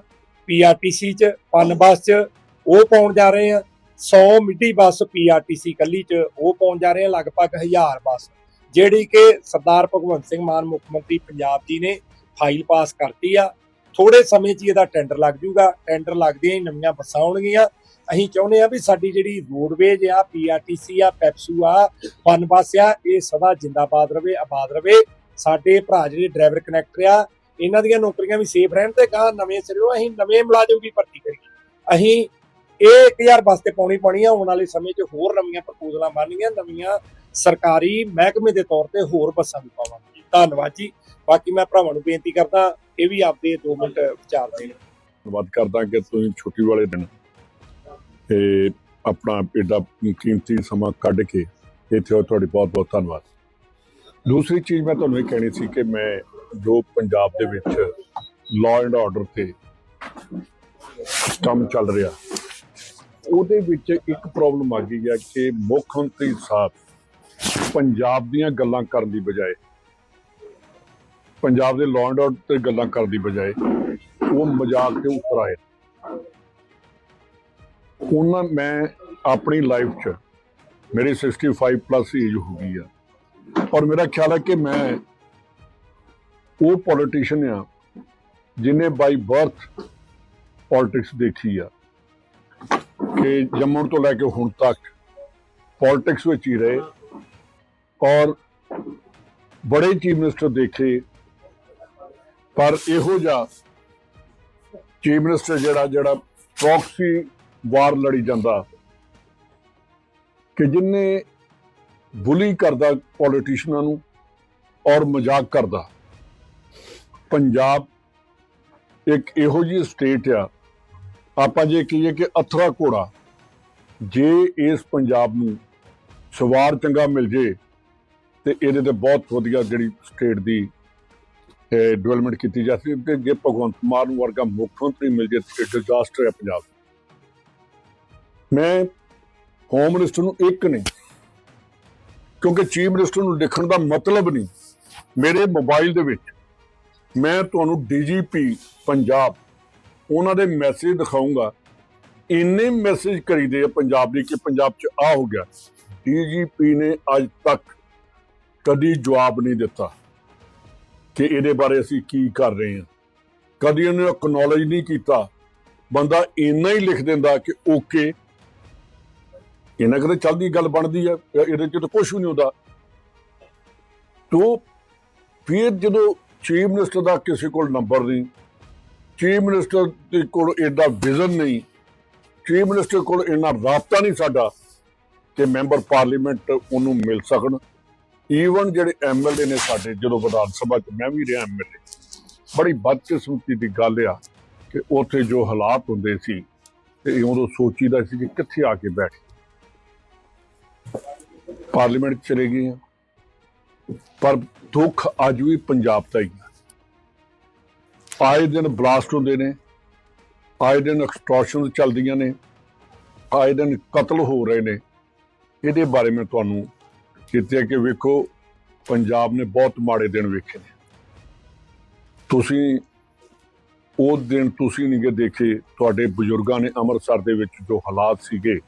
Speaker 2: ਪੀਆਰਟੀਸੀ 'ਚ, ਪਨ ਬੱਸ 'ਚ, ਉਹ ਪਾਉਣ ਜਾ ਰਹੇ ਆ 100 ਮਿੱਡੀ ਬੱਸ ਪੀਆਰਟੀਸੀ ਕੱਲੀ 'ਚ ਉਹ ਪਾਉਣ ਜਾ ਰਹੇ ਆ, ਲਗਭਗ 1000 ਬੱਸ। ਜਿਹੜੀ ਕਿ ਸਰਦਾਰ ਭਗਵੰਤ ਸਿੰਘ ਮਾਨ, ਮੁੱਖ ਮੰਤਰੀ ਪੰਜਾਬ ਜੀ ਨੇ ਫਾਈਲ ਪਾਸ ਕਰਤੀ ਆ। ਥੋੜੇ ਸਮੇਂ 'ਚ ਇਹਦਾ ਟੈਂਡਰ ਲੱਗ ਜੂਗਾ। ਟੈਂਡਰ ਲੱਗਦਿਆਂ ਹੀ ਨਵੀਆਂ ਬੱਸਾਂ ਆਉਣਗੀਆਂ। ਅਸੀਂ ਚਾਹੁੰਦੇ ਆ ਵੀ ਸਾਡੀ ਜਿਹੜੀ ਰੋਡਵੇਜ ਆ ਪੀਆਰਟੀਸੀ ਆ ਪੈਪਸੂ ਆ ਵਨ ਬੱਸ ਆ, ਇਹ ਸਦਾ ਜਿੰਦਾਬਾਦ ਰਵੇ, ਆਬਾਦ ਰਵੇ। ਸਾਡੇ ਭਰਾ ਜਿਹੜੇ ਡਰਾਈਵਰ ਕਨੈਕਟਰ ਆ, ਇਹਨਾਂ ਦੀਆਂ ਨੌਕਰੀਆਂ ਵੀ ਸੇਫ ਰਹਿਣ ਤੇ ਗਾਂ ਨਵੇਂ ਸਿਰਿਓਂ, ਅਸੀਂ ਨਵੇਂ ਮੁਲਾਜ਼ਮ ਵੀ ਭਰਤੀ ਕਰੀਏ। ਅਸੀਂ ਇਹ 1000 ਬੱਸ ਤੇ ਪਾਉਣੀ ਪਾਉਣੀ ਆ, ਆਉਣ ਵਾਲੇ ਸਮੇਂ 'ਚ ਹੋਰ ਨਵੀਆਂ ਪ੍ਰਪੋਜ਼ਲਾਂ ਬਣਨੀਆਂ, ਨਵੀਆਂ ਸਰਕਾਰੀ ਮਹਿਕਮੇ ਦੇ ਤੌਰ ਤੇ ਹੋਰ ਬੱਸਾਂ ਵੀ ਪਾਵਾਂਗੇ। ਧੰਨਵਾਦ ਜੀ। ਬਾਕੀ ਮੈਂ ਭਰਾਵਾਂ ਨੂੰ ਬੇਨਤੀ ਕਰਦਾ, ਇਹ ਵੀ ਆਪਦੇ 2 ਮਿੰਟ ਵਿਚਾਰ ਦੇਣ।
Speaker 3: ਧੰਨਵਾਦ ਕਰਦਾ ਕਿ ਤੁਸੀਂ ਛੁੱਟੀ ਵਾਲੇ ਦਿਨ ਤੇ ਆਪਣਾ ਏਡਾ ਕੀਮਤੀ ਸਮਾਂ ਕੱਢ ਕੇ ਇੱਥੇ ਹੋ ਤੁਹਾਡੀ ਬਹੁਤ ਬਹੁਤ ਧੰਨਵਾਦ। ਦੂਸਰੀ ਚੀਜ਼ ਮੈਂ ਤੁਹਾਨੂੰ ਇਹ ਕਹਿਣੀ ਸੀ ਕਿ ਮੈਂ ਜੋ ਪੰਜਾਬ ਦੇ ਵਿੱਚ ਲਾਅ ਐਂਡ ਆਰਡਰ ਤੇ ਕੰਮ ਚੱਲ ਰਿਹਾ ਉਹਦੇ ਵਿੱਚ ਇੱਕ ਪ੍ਰੋਬਲਮ ਆ ਗਈ ਹੈ ਕਿ ਮੁੱਖ ਮੰਤਰੀ ਸਾਹਿਬ ਪੰਜਾਬ ਦੀਆਂ ਗੱਲਾਂ ਕਰਨ ਦੀ ਬਜਾਏ, ਪੰਜਾਬ ਦੇ ਲਾਅ ਐਂਡ ਆਰਡਰ ਤੇ ਗੱਲਾਂ ਕਰਨ ਦੀ ਬਜਾਏ ਉਹ ਮਜ਼ਾਕ ਤੇ ਉੱਪਰ ਆਏ। ਉਹਨਾਂ, ਮੈਂ ਆਪਣੀ ਲਾਈਫ 'ਚ ਮੇਰੀ 65 ਪਲੱਸ ਏਜ ਹੋ ਗਈ ਆ ਔਰ ਮੇਰਾ ਖਿਆਲ ਹੈ ਕਿ ਮੈਂ ਉਹ ਪੋਲੀਟੀਸ਼ੀਅਨ ਆ ਜਿਨੇ ਬਾਈ ਬਰਥ ਪੋਲਿਟਿਕਸ ਦੇਖੀ ਆ। ਕਿ ਜੰਮਣ ਤੋਂ ਲੈ ਕੇ ਹੁਣ ਤੱਕ ਪੋਲਿਟਿਕਸ ਵਿੱਚ ਹੀ ਰਹੇ ਔਰ ਬੜੇ ਚੀਫ ਮਿਨਿਸਟਰ ਦੇਖੇ, ਪਰ ਇਹੋ ਜਿਹਾ ਚੀਫ ਮਿਨਿਸਟਰ ਜਿਹੜਾ ਜਿਹੜਾ ਪ੍ਰੋਕਸੀ ਵਾਰ ਲੜੀ ਜਾਂਦਾ ਕਿ ਜਿੰਨੇ ਬੁਲੀ ਕਰਦਾ ਪੋਲੀਟੀਸ਼ੀਅਨਾਂ ਨੂੰ ਔਰ ਮਜ਼ਾਕ ਕਰਦਾ। ਪੰਜਾਬ ਇੱਕ ਇਹੋ ਜਿਹੀ ਸਟੇਟ ਆ ਆਪਾਂ ਜੇ ਕਹੀਏ ਕਿ ਅਥਰਾ ਘੋੜਾ, ਜੇ ਇਸ ਪੰਜਾਬ ਨੂੰ ਸਵਾਰ ਚੰਗਾ ਮਿਲ ਜੇ ਤੇ ਇਹਦੇ ਤੇ ਬਹੁਤ ਵਧੀਆ ਜਿਹੜੀ ਸਟੇਟ ਦੀ ਡਿਵੈਲਪਮੈਂਟ ਕੀਤੀ ਜਾ ਸਕਦੀ ਤੇ ਜੇ ਭਗਵੰਤ ਮਾਨ ਵਰਗਾ ਮੁੱਖ ਮੰਤਰੀ ਮਿਲ ਜੇ ਤੇ ਡਿਜ਼ਾਸਟਰ ਹੈ ਪੰਜਾਬ ਮੈਂ ਹੋਮ ਮਿਨਿਸਟਰ ਨੂੰ ਇੱਕ ਨਹੀਂ, ਕਿਉਂਕਿ ਚੀਫ ਮਿਨਿਸਟਰ ਨੂੰ ਲਿਖਣ ਦਾ ਮਤਲਬ ਨਹੀਂ। ਮੇਰੇ ਮੋਬਾਈਲ ਦੇ ਵਿੱਚ ਮੈਂ ਤੁਹਾਨੂੰ ਡੀਜੀਪੀ ਪੰਜਾਬ ਉਹਨਾਂ ਦੇ ਮੈਸੇਜ ਦਿਖਾਉਂਗਾ ਇੰਨੇ ਮੈਸੇਜ ਕਰੀਦੇ ਆ ਪੰਜਾਬ ਲਈ ਕਿ ਪੰਜਾਬ 'ਚ ਆ ਹੋ ਗਿਆ। ਡੀਜੀਪੀ ਨੇ ਅੱਜ ਤੱਕ ਕਦੀ ਜਵਾਬ ਨਹੀਂ ਦਿੱਤਾ ਕਿ ਇਹਦੇ ਬਾਰੇ ਅਸੀਂ ਕੀ ਕਰ ਰਹੇ ਹਾਂ। ਕਦੀ ਉਹਨੇ ਅਕਨੋਲਜ ਨਹੀਂ ਕੀਤਾ। ਬੰਦਾ ਇੰਨਾ ਹੀ ਲਿਖ ਦਿੰਦਾ ਕਿ ਓਕੇ। ਇਹਨਾਂ ਕਿਤੇ ਚੱਲਦੀ ਗੱਲ ਬਣਦੀ ਹੈ ਇਹਦੇ ਚ ਤਾਂ ਕੁਝ ਵੀ ਨਹੀਂ ਹੁੰਦਾ। ਤੋ ਫਿਰ ਜਦੋਂ ਚੀਫ ਮਿਨਿਸਟਰ ਦਾ ਕਿਸੇ ਕੋਲ ਨੰਬਰ ਨਹੀਂ ਚੀਫ ਮਿਨਿਸਟਰ ਦੇ ਕੋਲ ਐਡਾ ਵਿਜ਼ਨ ਨਹੀਂ, ਚੀਫ ਮਿਨਿਸਟਰ ਕੋਲ ਇੰਨਾ ਰਾਬਤਾ ਨਹੀਂ ਸਾਡਾ ਕਿ ਮੈਂਬਰ ਪਾਰਲੀਮੈਂਟ ਉਹਨੂੰ ਮਿਲ ਸਕਣ। ਈਵਨ ਜਿਹੜੇ ਐਮਐਲਏ ਨੇ ਸਾਡੇ, ਜਦੋਂ ਵਿਧਾਨ ਸਭਾ 'ਚ ਮੈਂ ਵੀ ਰਿਹਾ ਐਮਐਲਏ ਬੜੀ ਬਦਕਿਸਮਤੀ ਦੀ ਗੱਲ ਆ ਕਿ ਉੱਥੇ ਜੋ ਹਾਲਾਤ ਹੁੰਦੇ ਸੀ ਤੇ ਉਦੋਂ ਸੋਚੀਦਾ ਸੀ ਕਿ ਕਿੱਥੇ ਆ ਕੇ ਬੈਠ। ਪਾਰਲੀਮੈਂਟ 'ਚ ਚਲੇ ਗਏ ਆ। ਪਰ ਦੁੱਖ ਅੱਜ ਵੀ ਪੰਜਾਬ ਦਾ ਹੀ ਆਏ ਦਿਨ ਬਲਾਸਟ ਹੁੰਦੇ ਨੇ, ਆਏ ਦਿਨ ਐਕਸਟ੍ਰੈਕਸ਼ਨ ਚੱਲਦੀਆਂ ਨੇ, ਆਏ ਦਿਨ ਕਤਲ ਹੋ ਰਹੇ ਨੇ। ਇਹਦੇ ਬਾਰੇ ਮੈਂ ਤੁਹਾਨੂੰ ਕਿਤੇ ਕਿ ਵੇਖੋ, ਪੰਜਾਬ ਨੇ ਬਹੁਤ ਮਾੜੇ ਦਿਨ ਵੇਖੇ ਨੇ। ਤੁਸੀਂ ਉਹ ਦਿਨ ਤੁਸੀਂ ਨਹੀਂ ਗੇ ਦੇਖੇ, ਤੁਹਾਡੇ ਬਜ਼ੁਰਗਾਂ ਨੇ ਅੰਮ੍ਰਿਤਸਰ ਦੇ ਵਿੱਚ ਜੋ ਹਾਲਾਤ ਸੀਗੇ,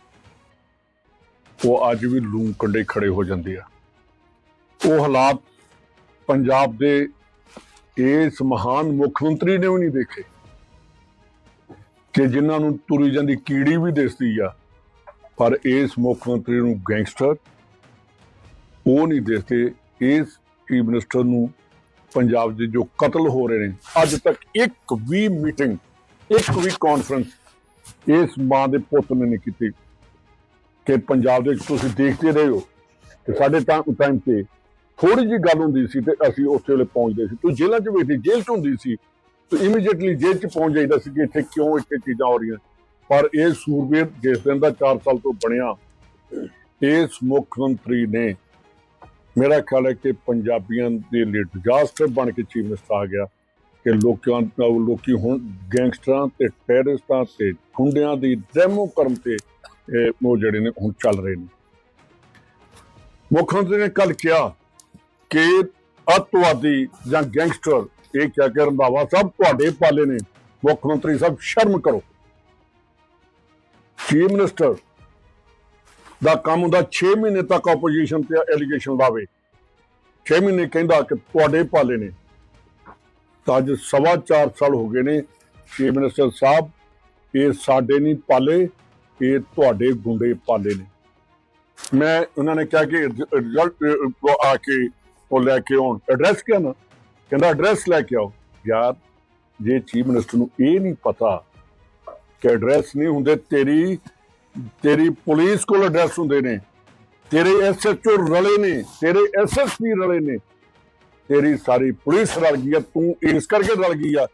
Speaker 3: ਉਹ ਅੱਜ ਵੀ ਲੂੰ ਕੰਡੇ ਖੜੇ ਹੋ ਜਾਂਦੇ ਆ। ਉਹ ਹਾਲਾਤ ਪੰਜਾਬ ਦੇ ਇਸ ਮਹਾਨ ਮੁੱਖ ਮੰਤਰੀ ਨੇ ਵੀ ਨਹੀਂ ਦੇਖੇ ਕਿ ਜਿਨ੍ਹਾਂ ਨੂੰ ਤੁਰੀ ਜਾਂਦੀ ਕੀੜੀ ਵੀ ਦਿਸਦੀ ਆ, ਪਰ ਇਸ ਮੁੱਖ ਮੰਤਰੀ ਨੂੰ ਗੈਂਗਸਟਰ ਉਹ ਨਹੀਂ ਦਿਸਦੇ। ਇਸ ਚੀਫ ਮਿਨਿਸਟਰ ਨੂੰ ਪੰਜਾਬ ਦੇ ਜੋ ਕਤਲ ਹੋ ਰਹੇ ਨੇ, ਅੱਜ ਤੱਕ ਇੱਕ ਵੀ ਮੀਟਿੰਗ ਇੱਕ ਵੀ ਕਾਨਫਰੰਸ ਇਸ ਮਾਂ ਦੇ ਪੁੱਤ ਨੇ ਨਹੀਂ ਕੀਤੀ। ਕਿ ਪੰਜਾਬ ਦੇ ਤੁਸੀਂ ਦੇਖਦੇ ਰਹੇ ਹੋ ਕਿ ਸਾਡੇ ਟਾਈਮ ਤੇ ਥੋੜੀ ਜੀ ਗੱਲ ਹੁੰਦੀ ਸੀ ਤੇ ਅਸੀਂ ਉੱਥੇ ਵੇਲੇ ਪਹੁੰਚਦੇ ਸੀ। ਤੂੰ ਜੇਲ੍ਹਾਂ 'ਚ ਵੇਖਦੇ ਜੇਲ੍ਹ 'ਚ ਹੁੰਦੀ ਸੀ। ਤੇ ਇਮੀਡੀਏਟਲੀ ਜੇਲ੍ਹ 'ਚ ਪਹੁੰਚ ਜਾਈਦਾ ਸੀ ਕਿ ਇੱਥੇ ਕਿਉਂ ਇੱਥੇ ਚੀਜ਼ਾਂ ਹੋ ਰਹੀਆਂ। ਪਰ ਇਹ ਸੂਰਬੀਰ ਜਿਸ ਦਿਨ ਦਾ 4 ਸਾਲ ਤੋਂ ਬਣਿਆ, ਇਸ ਮੁੱਖ ਮੰਤਰੀ ਨੇ ਮੇਰਾ ਖਿਆਲ ਹੈ ਕਿ ਪੰਜਾਬੀਆਂ ਦੇ ਲਈ ਡਿਜ਼ਾਸਟਰ ਬਣ ਕੇ ਚੀਫ ਮਿਨਿਸਟਰ ਆ ਗਿਆ ਕਿ ਲੋਕਾਂ ਲੋਕੀ ਹੁਣ ਗੈਂਗਸਟਰਾਂ ਤੇ ਟੈਰਰਿਸਟਾਂ ਤੇ ਗੁੰਡਿਆਂ ਦੀ ਡੈਮੋ ਕਰਨ ਤੇ, ਇਹ ਉਹ ਜਿਹੜੇ ਨੇ, ਹੁਣ ਚੱਲ ਰਹੇ ਨੇ। ਮੁੱਖ ਮੰਤਰੀ ਨੇ ਕੱਲ ਕਿਹਾ ਕਿ ਅੱਤਵਾਦੀ ਜਾਂ ਗੈਂਗਸਟਰ, ਇਹ ਕਿਆ ਕਿ ਰੰਧਾਵਾ ਸਾਹਿਬ ਤੁਹਾਡੇ ਪਾਲੇ ਨੇ। ਮੁੱਖ ਮੰਤਰੀ ਸਾਹਿਬ, ਸ਼ਰਮ ਕਰੋ। ਚੀਫ ਮਿਨਿਸਟਰ ਦਾ ਕੰਮ ਹੁੰਦਾ 6 ਮਹੀਨੇ ਤੱਕ ਆਪੋਜੀਸ਼ਨ ਤੇ ਐਲੀਗੇਸ਼ਨ ਲਾਵੇ। 6 ਮਹੀਨੇ ਕਹਿੰਦਾ ਕਿ ਤੁਹਾਡੇ ਪਾਲੇ ਨੇ। ਤਾਂ ਅੱਜ ਸਵਾ 4 ਸਾਲ ਹੋ ਗਏ ਨੇ ਚੀਫ ਮਿਨਿਸਟਰ ਸਾਹਿਬ, ਇਹ ਸਾਡੇ ਨਹੀਂ ਪਾਲੇ, ਇਹ ਤੁਹਾਡੇ ਗੁੰਡੇ ਪਾਲੇ ਨੇ। ਮੈਂ ਉਹਨਾਂ ਨੇ ਕਿਹਾ ਕਿ ਰਿਜ਼ਲਟ ਆ ਕੇ ਉਹ ਲੈ ਕੇ ਆਉਣ। ਐਡਰੈਸ ਕਿਹਾ ਨਾ? ਕਹਿੰਦਾ ਐਡਰੈਸ ਲੈ ਕੇ ਆਓ। ਯਾਰ, ਜੇ ਚੀਫ ਮਿਨਿਸਟਰ ਨੂੰ ਇਹ ਨਹੀਂ ਪਤਾ ਕਿ ਐਡਰੈਸ ਨਹੀਂ ਹੁੰਦੇ, ਤੇਰੀ ਤੇਰੀ ਪੁਲਿਸ ਕੋਲ ਐਡਰੈਸ ਹੁੰਦੇ ਨੇ, ਤੇਰੇ ਐਸਐਚਓ ਰਲੇ ਨੇ, ਤੇਰੇ ਐਸਐਸਪੀ ਰਲੇ ਨੇ, ਤੇਰੀ ਸਾਰੀ ਪੁਲਿਸ ਰਲ ਗਈ ਆ, ਤੂੰ ਇਸ ਕਰਕੇ ਰਲ ਗਈ ਆ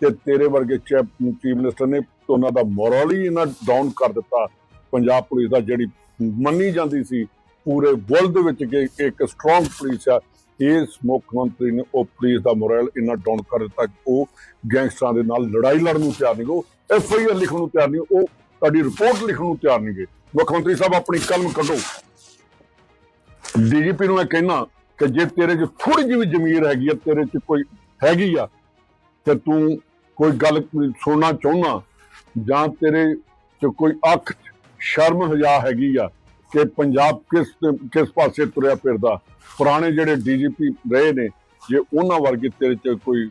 Speaker 3: ਤੇ ਤੇਰੇ ਵਰਗੇ ਚੀਫ ਚੀਫ ਮਿਨਿਸਟਰ ਨੇ ਉਹਨਾਂ ਦਾ ਮੋਰਲ ਹੀ ਇਹਨਾਂ ਡਾਊਨ ਕਰ ਦਿੱਤਾ। ਪੰਜਾਬ ਪੁਲਿਸ ਦਾ ਜਿਹੜੀ ਮੰਨੀ ਜਾਂਦੀ ਸੀ, ਪੂਰੇ ਵਰਲਡ ਦੇ ਵਿੱਚ ਕਿ ਇੱਕ ਸਟਰੋਂਗ ਪੁਲਿਸ ਆ ਇਸ ਮੁੱਖ ਮੰਤਰੀ ਨੇ ਉਹ ਪੁਲਿਸ ਦਾ ਮੋਰਲ ਇੰਨਾ ਡਾਊਨ ਕਰ ਦਿੱਤਾ ਕਿ ਉਹ ਗੈਂਗਸਟਰਾਂ ਦੇ ਨਾਲ ਲੜਾਈ ਲੜਨ ਨੂੰ ਤਿਆਰ ਨਹੀਂ, ਉਹ ਐਫ ਆਈ ਆਰ ਲਿਖਣ ਨੂੰ ਤਿਆਰ ਨਹੀਂ, ਉਹ ਤੁਹਾਡੀ ਰਿਪੋਰਟ ਲਿਖਣ ਨੂੰ ਤਿਆਰ ਨਹੀਂਗੇ। ਮੁੱਖ ਮੰਤਰੀ ਸਾਹਿਬ, ਆਪਣੀ ਕਲਮ ਕੱਢੋ। ਡੀਜੀਪੀ ਨੂੰ ਮੈਂ ਕਹਿਣਾ ਕਿ ਜੇ ਤੇਰੇ 'ਚ ਥੋੜੀ ਜਿਹੀ ਵੀ ਜ਼ਮੀਰ ਹੈਗੀ ਆ, ਤੇਰੇ 'ਚ ਕੋਈ ਹੈਗੀ ਆ, ਤੇ ਤੂੰ ਕੋਈ ਗੱਲ ਸੁਣਨਾ ਚਾਹੁੰਦਾ ਜਾਂ ਤੇਰੇ 'ਚ ਕੋਈ ਅੱਖ ਸ਼ਰਮ ਹਜਾ ਹੈਗੀ ਆ ਕਿ ਪੰਜਾਬ ਕਿਸ ਕਿਸ ਪਾਸੇ ਤੁਰਿਆ ਫਿਰਦਾ? ਪੁਰਾਣੇ ਜਿਹੜੇ ਡੀਜੀਪੀ ਰਹੇ ਨੇ, ਜੇ ਉਹਨਾਂ ਵਰਗੀ ਤੇਰੇ 'ਚ ਕੋਈ